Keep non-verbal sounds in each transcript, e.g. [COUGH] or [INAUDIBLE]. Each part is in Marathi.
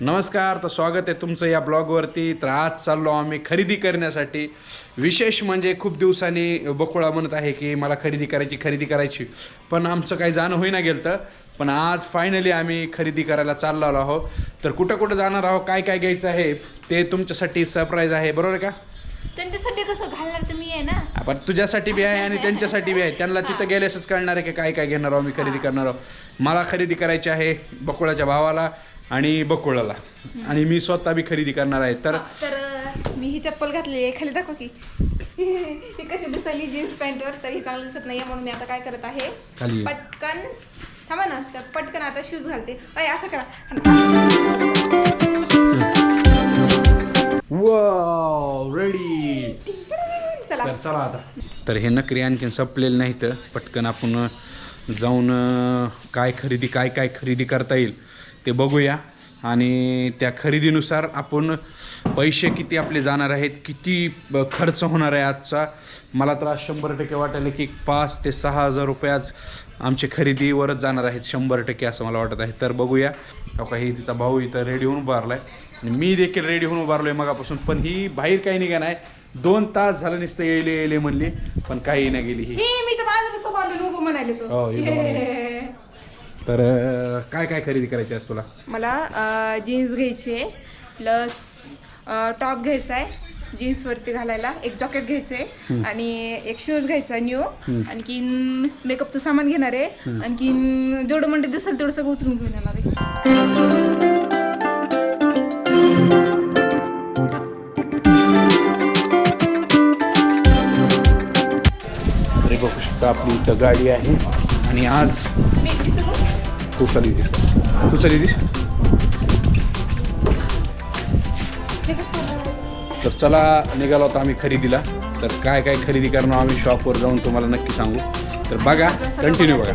नमस्कार तर स्वागत आहे तुमचं या ब्लॉगवरती. तर आज चाललो आम्ही खरेदी करण्यासाठी. विशेष म्हणजे खूप दिवसांनी बकुळा म्हणत आहे की मला खरेदी करायची खरेदी करायची. पण आमचं काही जाणं होईना गेलं तर पण आज फायनली आम्ही खरेदी करायला चाललो आलो आहोत. तर कुठं कुठं जाणार आहोत काय काय घ्यायचं आहे ते तुमच्यासाठी सरप्राईज आहे. बरोबर आहे का? त्यांच्यासाठी कसं घालणार मी आहे ना? आपण तुझ्यासाठी बी आहे आणि त्यांच्यासाठी बी आहे. त्यांना तिथं गेल्यासच कळणार आहे की काय काय घेणार आहोत मी खरेदी करणार आहोत. मला खरेदी करायची आहे बकुळाच्या भावाला. आणि बकुळाला. आणि मी स्वतः बी खरेदी करणार आहे. तर तर मी ही चप्पल घातली आहे. खाली दाखव की. [LAUGHS] ही कशी दिसायली जीन्स पॅन्टवर तर ही चांगली दिसत नाही म्हणून मी आता काय करत आहे. खाली. पटकन थांबा ना तर पटकन आता शूज घालते. अय असं करा. रेडी चला. तर चला आता. तर हे नकरी आणखीन संपलेलं नाही तर पटकन आपण जाऊन काय खरेदी काय काय खरेदी करता येईल. ते बघूया. आणि त्या खरेदीनुसार आपण पैसे किती आपले जाणार आहेत किती खर्च होणार आहे आजचा. मला तर आज शंभर टक्के वाटायला की पाच ते सहा हजार रुपये आज आमचे खरेदीवरच जाणार आहेत. शंभर टक्के असं मला वाटत आहे. तर बघूया. हो का ही तिचा भाऊ इथं रेडी होऊन उभारला आहे आणि मी देखील रेडी होऊन उभारलो आहे मगापासून. पण ही बाहेर काही निघा नाही. दोन तास झालं नुसतं येले येले म्हणली पण काही नाही गेली ही. हे मी तर म्हणाले. तर काय काय खरेदी करायची आज तुला? मला जीन्स घ्यायची आहे प्लस टॉप घ्यायचा आहे जीन्सवरती घालायला एक जॉकेट घ्यायचं आहे आणि एक शूज घ्यायचा न्यू आणखीन मेकअपचं सामान घेणार आहे आणखीन जेवढं म्हणजे दिसेल तेवढं सगळं उचलून घेऊन येणार आहे. तरी बघू शकता आपली इथं गाडी आहे आणि आज tú एकटीच Tú तू दिस तू दिस तर चला निघालो होता आम्ही खरेदीला. तर काय काय खरेदी करणार आम्ही शॉपवर जाऊन तुम्हाला नक्की सांगू. तर बघा कंटिन्यू बघा.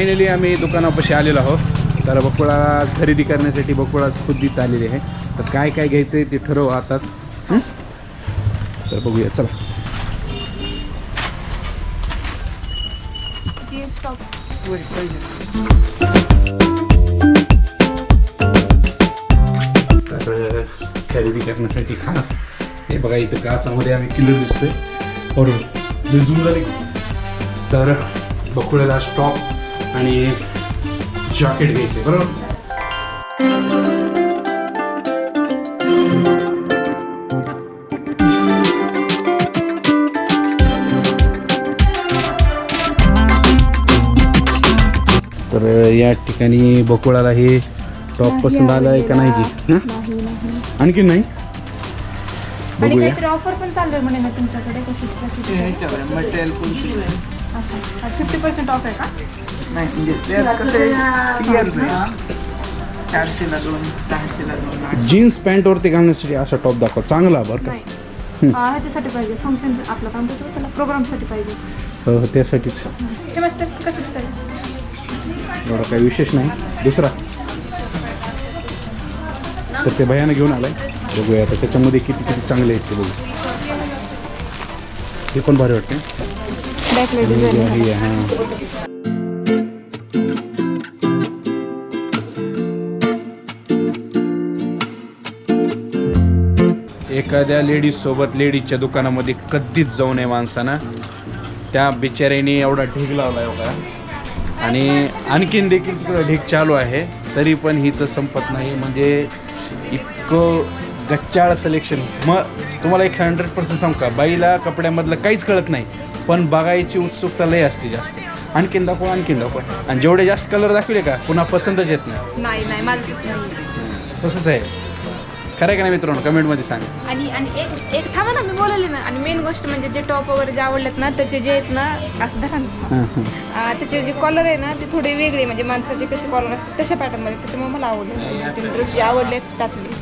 फायनली आम्ही दुकानापाशी आलेलो आहोत. तर बकुळा खरेदी करण्यासाठी बकुळा खुद्दीत आलेली आहे. तर काय काय घ्यायचं आहे ते ठरव आताच. तर बघूया चला. तर खरेदी करण्यासाठी खास हे बघा इथं काचामध्ये आम्ही किलो दिसतोय. बरोबर झाले तर बकुळ्याला स्टॉप आणि जॉकेट घ्यायचे बरोबर? तर या ठिकाणी बकुळाला हे टॉप पसंत आला आहे का नाही की? हं? आणखी नाही आणि बघूया. ऑफर पण चालू आहे म्हणे ना तुमच्याकडे कशी फिफ्टी पर्सेंट ऑफ आहे का? नाही म्हणजे त्यात कसं क्लिअर नाही. चारशेला दोन सहाशेला दोन आठ जीन्स पॅन्टवरती घालण्यासाठी असा टॉप दाखवा. चांगला बरं का. नाही. ह्याच्यासाठी पाहिजे फंक्शन आपलं काम करतो त्याला प्रोग्रामसाठी पाहिजे. हो, हो, त्यासाठीच. हे मस्त कसं दिसेल एवढा काही विशेष नाही. दुसरा. तर ते भयानं घेऊन आलाय. बघूया आता त्याच्यामध्ये किती किती चांगले आहेत ते बघू. हे पण भारी वाटते हे हां. एखाद्या लेडीज सोबत लेडीजच्या दुकानामध्ये कधीच जाऊ नये माणसानं. त्या बिचाऱ्याने एवढा ढीग लावला होता आणि आणखीन देखील ढीग चालू आहे. तरी पण हिचं संपत नाही. म्हणजे इतकं गच्चाळ सिलेक्शन मग तुम्हाला एक हंड्रेड पर्सेंट सांगू का? बाईला कपड्यामधलं काहीच कळत नाही. पण बघायची उत्सुकता लय असते जास्त. आणखीन दाखव आणखीन दाखव. आणि जेवढे जास्त कलर दाखवले का पुन्हा पसंतच येत नाही. तसंच आहे. खरं आहे का नाही मित्रांनो? कमेंटमध्ये सांग. आणि आणि एक एक थांबा ना मी बोलले ना. आणि मेन गोष्ट म्हणजे जे टॉप वगैरे जे आवडलेत ना त्याचे जे आहेत ना असं धरा ना. हां हां. आ, त्याचे जे कॉलर आहे ना ते थोडे वेगळे म्हणजे माणसाचे कसे कॉलर असतात तशा पॅटर्नमध्ये त्याच्यामुळे मला आवडले ड्रेस जे आवडलेत त्यातले.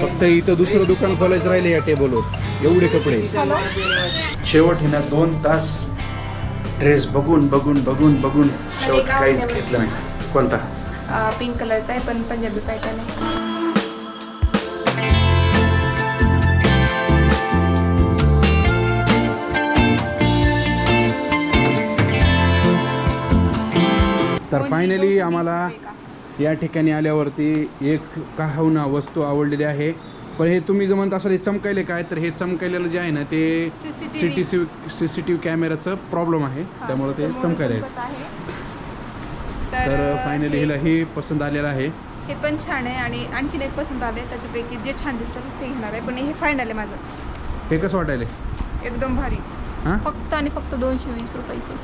फक्त इथं दुसरं दुकान खोलायचं राहिले या टेबलवर एवढे कपडे. हॅलो शेवट हिनं दोन तास ड्रेस बघून बघून बघून बघून शेवट काहीच आवडला. घेतलं नाही. कोणता? पिंक कलरचा आहे पण पंजाबी पॅटर्न आहे. तर फायनली आम्हाला? या ठिकाणी आल्यावरती एक काहवना वस्तू आवडलेली आहे. पण हे तुम्ही जर म्हणत असाल हे चमकायले काय? तर हे चमकायलेलं जे आहे ना ते CCTV. City C C T V कॅमेराचं प्रॉब्लेम आहे. हा, त्यामुळे ते चमकायला आहे. तर फायनली हे- हिला हे पसंत आलेलं आहे. हे पण छान आहे आणि आणखीन एक पसंत आले त्याच्यापैकी जे छान दिसेल ते घेणार आहे. पण हे फायनल आहे माझं. हे कसं वाटायले एकदम भारी. हां? फक्त आणि फक्त दोनशे वीस रुपयाचं.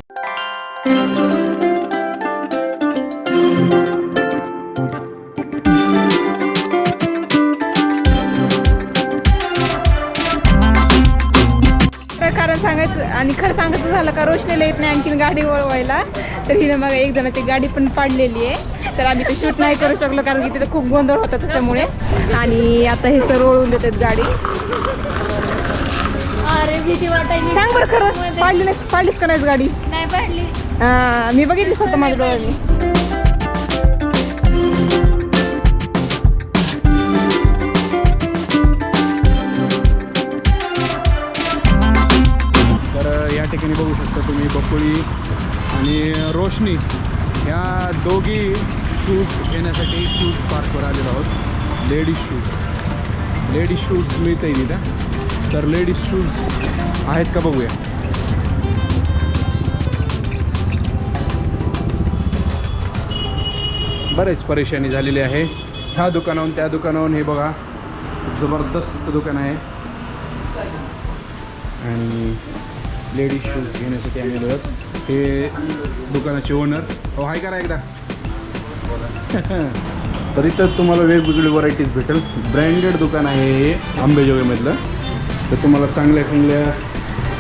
आणि खरं सांगायचं झालं का रोशनीला येत नाही आणखीन गाडी वळवायला. तर हिनं मग एक जणाची गाडी पण पाडलेली आहे. तर आम्ही ते शूट नाही करू शकलो कारण की तिथे खूप गोंधळ होता त्याच्यामुळे. आणि आता हे सर वळवून देतात गाडी. अरे भीती वाटायची सांग बरं खरं पाडली नाही पाडलीच का नाहीच गाडी? नाही पाडली. मी बघितली स्वतः माझ्या डोळ्यांनी. ठिकाणी बघू शकता तुम्ही बकुळी आणि रोशनी ह्या दोघी शूज घेण्यासाठी शूज पार्कवर आलेलो आहोत. लेडीज शूज लेडीज शूज मिळता तिथं तर लेडीज शूज आहेत का बघूया. बरेच परेशानी झालेली आहे. ह्या दुकानाहून त्या दुकानाहून हे बघा जबरदस्त दुकान आहे. आणि लेडीज शूज घेण्यासाठी आम्ही आलो आहोत हे दुकानाचे ओनर हो हाय करा एकदा. [LAUGHS] तर इथं तुम्हाला वेगवेगळी व्हरायटीज भेटेल. ब्रँडेड दुकान आहे हे आंबेजोगाईमधलं. तर तुम्हाला चांगल्या चांगल्या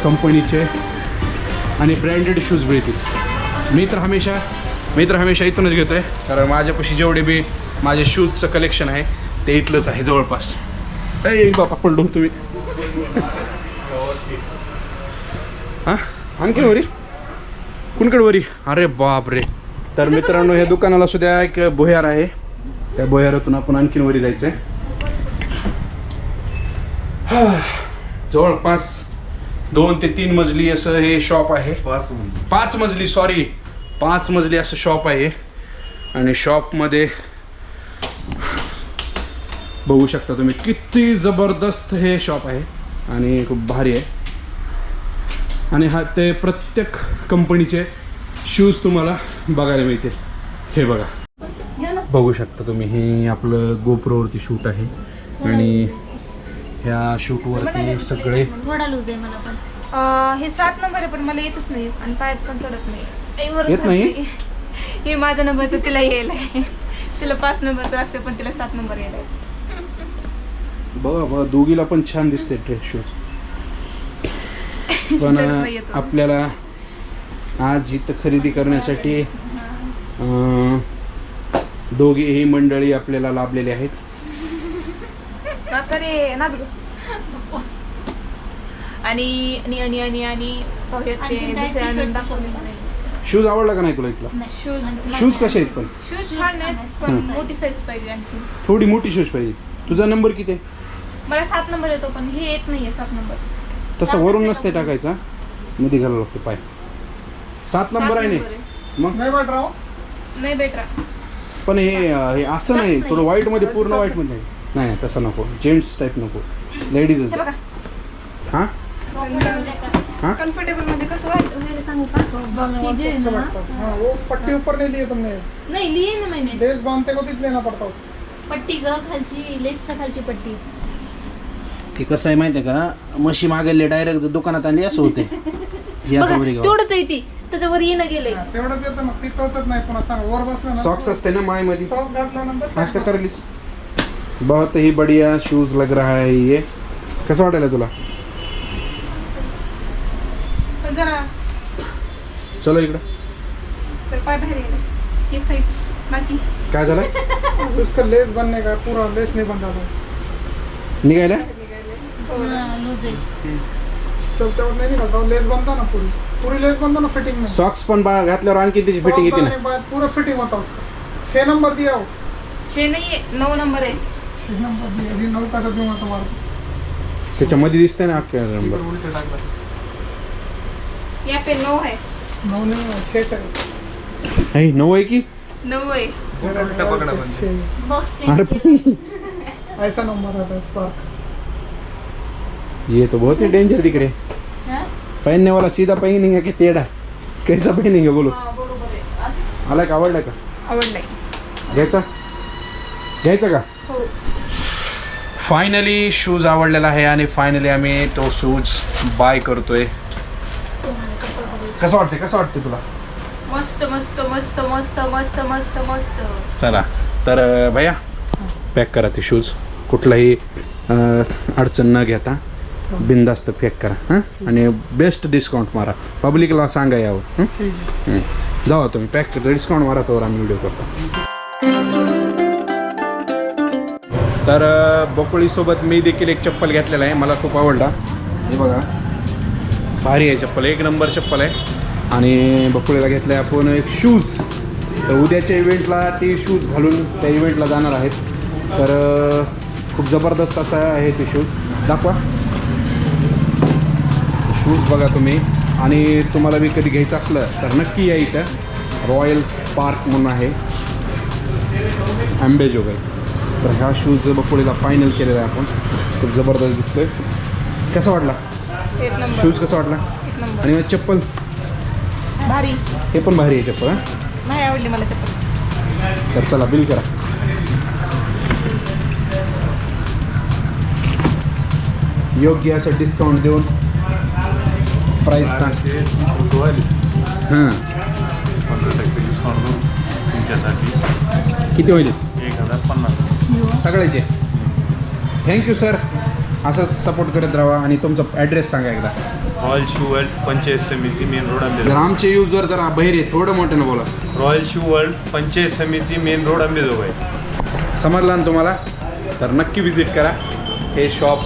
कंपनीचे आणि ब्रँडेड शूज मिळतील. मी तर हमेशा मी तर हमेशा इथूनच घेतो आहे कारण माझ्यापाशी जेवढे बी माझे शूजचं कलेक्शन आहे ते इथलंच आहे जवळपास. ए बापा पडलो तुम्ही [LAUGHS] हां? आणखी वरी. कुणकडे वरी? अरे बाप रे तर मित्रांनो ह्या दुकानाला सुद्धा एक भुयार आहे. त्या भुयारातून आपण आणखीन वरी जायचं आहे [SIGHS] जवळपास दोन ते तीन मजली असं हे शॉप आहे. पाच मजली. सॉरी पाच मजली असं शॉप आहे. आणि शॉपमध्ये बघू शकता तुम्ही किती जबरदस्त हे शॉप आहे. आणि खूप भारी आहे. आणि हा ते प्रत्येक कंपनीचे शूज तुम्हाला बघायला मिळते हे बघा. बघू शकता तुम्ही हे आपलं गोप्रोवरती शूट आहे. आणि ह्या शूटवरती सगळे थोडा लूज आहे मला पण. अं, हे सात नंबर आहे पण मला येतच नाही. आणि पायात पण चढत नाही. येत नाही? हे माझ्या नंबरचं तिला यायला आहे. तिला पाच नंबरचं असते पण तिला सात नंबर यायला. बघा बघा दोघीला पण छान दिसते ड्रेस शूज पण. [LAUGHS] आपल्याला आज इथं खरेदी करण्यासाठी अं, दोघीही मंडळी आपल्याला लाभलेले आहेत. आणि आणि? शूज आवडला का नाही तुला इथला? शूज शूज कसे आहेत पण? शूज छान आहेत पण मोठी साईज पाहिजे आणखी थोडी मोठी शूज पाहिजे. तुझा नंबर किती आहे? मला सात नंबर येतो पण हे येत नाहीये सात नंबर तसं वरून नसते टाकायचा मध्ये घालावं लागतं पाय. सात नंबर आहे नाही मग? नाही वाट राव. नाही पण हे हे असं नाही थोडं व्हाईटमध्ये पूर्ण व्हाईटमध्ये. नाही नाही तसं नको. जेंट्स टाईप नको. लेडीज हे बघा? कम्फर्टेबलमध्ये कसं व्हायला सांगू का? वो पट्टी ऊपर नहीं लिए तुमने नाही लिहिए ना मैंने. लेस बांधते को तो लेना पड़ता उसको पट्टी ग खालची लेसच्या खालची पट्टी. ते कसं आहे माहिती आहे का? म्हशी मागेले डायरेक्ट दुकानात आणली असं होते. [LAUGHS] बघा तेवढंच आहे ती. त्याच्यावर येणं गेलंय. तेवढंच येतं मग. ती टोचत नाही पुन्हा. चांगलं वर बसलं ना. सॉक्स असते ना मायमध्ये. सॉक्स घातल्यानंतर आज का करलीस. बहुत ही बढ़िया शूज लग रहा है ये. कसं वाटायला तुला? पण जरा चलो इकडं. तर पाय बाहेर गेले एक साईड बाकी? काय झालं? [LAUGHS] उसका लेस बनने का पूरा लेस नहीं बनता था. निघायला? आहे चलते वक्त नहीं निकलता वो लेस बनता ना पूरी। पूरी लेस बनता ना फिटिंग में। सॉक्स पण बा घातल्यावर आणखी त्याची फिटिंग येते ना. पूरा फिटिंग होता उसका। छह नंबर दिया वो। छे नाहीये नऊ नंबर आहे छह नंबर दिया अभी नौ पैसा दूँगा तुम्हारा त्याच्यामध्ये दिसतंय ना अख्ख्या नंबर उल्टे टाकला या पे नऊ आहे नौ नहीं छह चाहिए आहे नऊ आहे की? नऊ आहे उल्टा पकड़ा बॉक्स अरे चेंज ऐसा नंबर आता है स्पार्क ये तो बहुत ही डेंजर दिख रहे। पहनने वाला सीधा पहनेंगे कि टेढ़ा? कैसा पहनेंगे बोलो? आला का? आवडला का आवडलंय घ्यायचा? घ्यायचा का? हो। फायनली शूज आवडलेला आहे आणि फायनली आम्ही तो शूज बाय करतोय. कसं वाटते कसं वाटते तुला? मस्त मस्त मस्त मस्त मस्त मस्त मस्त. चला. तर भैया पॅक करा ते शूज कुठलाही अडचण न घेता. बिंदास्त पॅक करा हां? आणि बेस्ट डिस्काउंट मारा. पब्लिकला सांगा यावं हं? हं. जावा तुम्ही पॅक करतो डिस्काउंट मारा तोवर आम्ही व्हिडिओ करतो. तर अं, बकोळीसोबत मी देखील एक चप्पल घेतलेला आहे. मला खूप आवडला. हे बघा. भारी आहे चप्पल. एक नंबर चप्पल आहे. आणि बकुळीला घेतलं आहे आपण एक शूज तर उद्याच्या इव्हेंटला ते शूज घालून त्या इव्हेंटला जाणार आहेत. तर अं, खूप जबरदस्त असा आहे ते शूज दाखवा. शूज बघा तुम्ही. आणि तुम्हाला बी कधी घ्यायचं असलं तर नक्की या इथं. रॉयल स्पार्क म्हणून आहे. आंबेजोग आहे तर ह्या शूज बकुळीला फायनल केलेला आहे आपण. खूप जबरदस्त दिसतोय. कसा वाटला? शूज कसा वाटला? आणि चप्पल? भारी. हे पण भारी आहे चप्पल हां? नाही आवडली मला चप्पल. तर चला बिल करा. योग्य असं डिस्काउंट देऊन प्राईस सांग. हां. तुमच्यासाठी किती होईल? एक हजार पन्नास सगळ्याचे थँक्यू सर असंच सपोर्ट करत राहा आणि तुमचा ॲड्रेस सांगा एकदा. रॉयल शू वर्ल्ड पंचायत समिती मेन रोड जर आंबेजोगाई आमचे यूजर जरा बहिर थोडं मोठ्यानं बोला. रॉयल शू वर्ल्ड पंचायत समिती मेन रोड आंबेजोगाई समजला ना तुम्हाला? तर नक्की विजिट करा. हे शॉप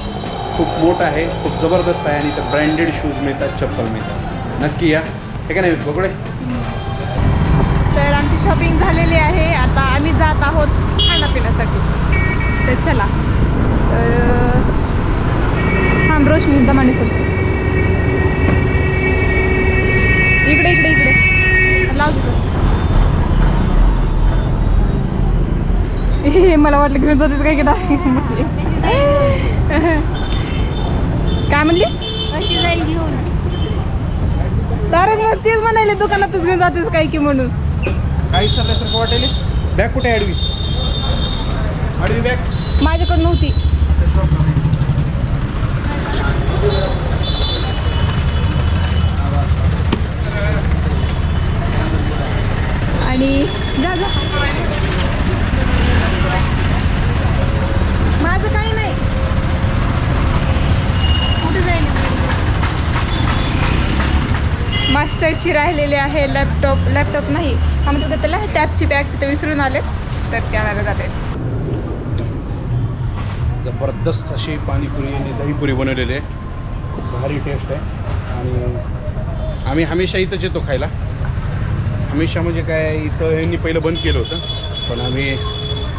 खूप मोठं आहे खूप जबरदस्त आहे आणि इथं ब्रँडेड शूज मिळतात चप्पल मिळतात. नक्की या. हे का नाही बघडे तर आमची शॉपिंग झालेली आहे. आता आम्ही जात आहोत खाण्यापिण्यासाठी. तर चला. तर थांब रोशनी दमाने चल. इकडे इकडे इकडे. लाव तिथं हे [LAUGHS] मला वाटलं घेऊन जातेस काय इकडं? [LAUGHS] काय कशी जाईल घेऊन. तारक मग तेच म्हणाले दुकानातच घेऊन जातेस काय की म्हणून. काही सरल्यासारखं वाटेल? बॅग कुठे आडवी? आडवी बॅग माझ्याकडे नव्हती. आणि जा जा माझं काही नाही. मास्टरची राहिलेली आहे लॅपटॉप लॅपटॉप नाही. हा म्हणजे त्याला टॅबची बॅग तिथे विसरून आले तर त्या आणायला जाते. जबरदस्त अशी पाणीपुरी आणि दहीपुरी बनवलेली आहे. खूप भारी टेस्ट आहे. आणि आम्ही हमेशा इथंच येतो खायला. हमेशा म्हणजे काय इथं यांनी पहिलं बंद केलं होतं. पण आम्ही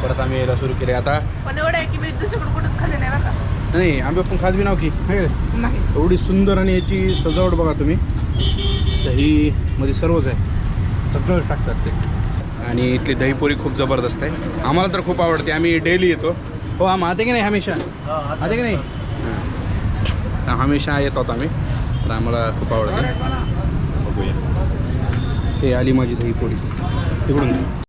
परत आम्ही यायला सुरू केले. आता पण एवढं आहे की मी दुसरीकडे कुठंच खाल्ले नाही बरं का. नाही आंबे पण खास बी नाव की? नाही. एवढी सुंदर आणि याची सजावट बघा तुम्ही. दहीमध्ये सर्वच आहे. सगळं टाकतात ते. आणि इथली दहीपुरी खूप जबरदस्त आहे. आम्हाला तर खूप आवडते. आम्ही डेली येतो. हो आम आते की नाही हमेशा? आते. की नाही? हां. तर हमेशा येतो आम्ही. तर आम्हाला खूप आवडते. बघूया. ते आली माझी दहीपोळी तिकडून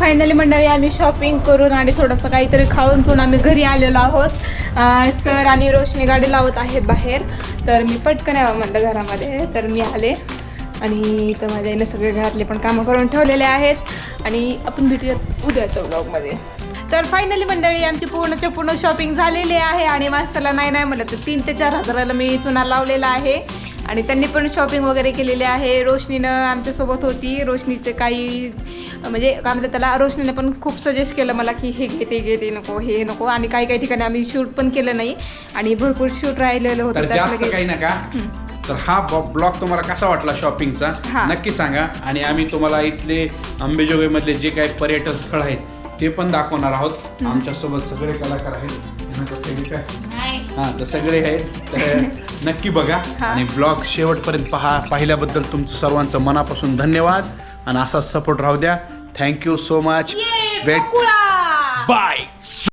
फायनली मंडळी आम्ही शॉपिंग करून आणि थोडंसं काहीतरी खाऊन पिऊन आम्ही घरी आलेलो आहोत. सर आणि रोशनी गाडी लावत आहेत बाहेर. तर मी पटकन यावं म्हणलं घरामध्ये. तर मी आले आणि इथं माझ्या आईनं सगळे घरातले पण कामं करून ठेवलेले आहेत. आणि आपण भेटूयात उद्याच्या ब्लॉगमध्ये तर फायनली मंडळी आमची पूर्णच्या पूर्ण शॉपिंग झालेली आहे आणि मास्तरला नाही नाही म्हणलं तर तीन ते चार हजाराला मी चुना लावलेला आहे. आणि त्यांनी पण शॉपिंग वगैरे केलेली आहे. रोशनीनं आमच्यासोबत होती. रोशनीचे काही म्हणजे काय म्हणतात त्याला रोशनीने पण खूप सजेस्ट केलं मला की हे घे ते घे ते नको हे नको. आणि काही काही ठिकाणी आम्ही शूट पण केलं नाही. आणि भरपूर शूट राहिलेलं होतं तर जास्त काही नका. तर हा ब्लॉग तुम्हाला कसा वाटला शॉपिंगचा हा. नक्की सांगा. आणि आम्ही तुम्हाला इथले अंबेजोगाई मधले जे काही पर्यटन स्थळ आहेत ते पण दाखवणार आहोत. आमच्यासोबत सगळे कलाकार आहेत? हा तर सगळे आहेत. तर [LAUGHS] नक्की बघा आणि ब्लॉग शेवटपर्यंत पहा. पाहिल्याबद्दल तुमचं सर्वांचं मनापासून धन्यवाद आणि असाच सपोर्ट राहू द्या. थँक्यू सो मच भेट! बाय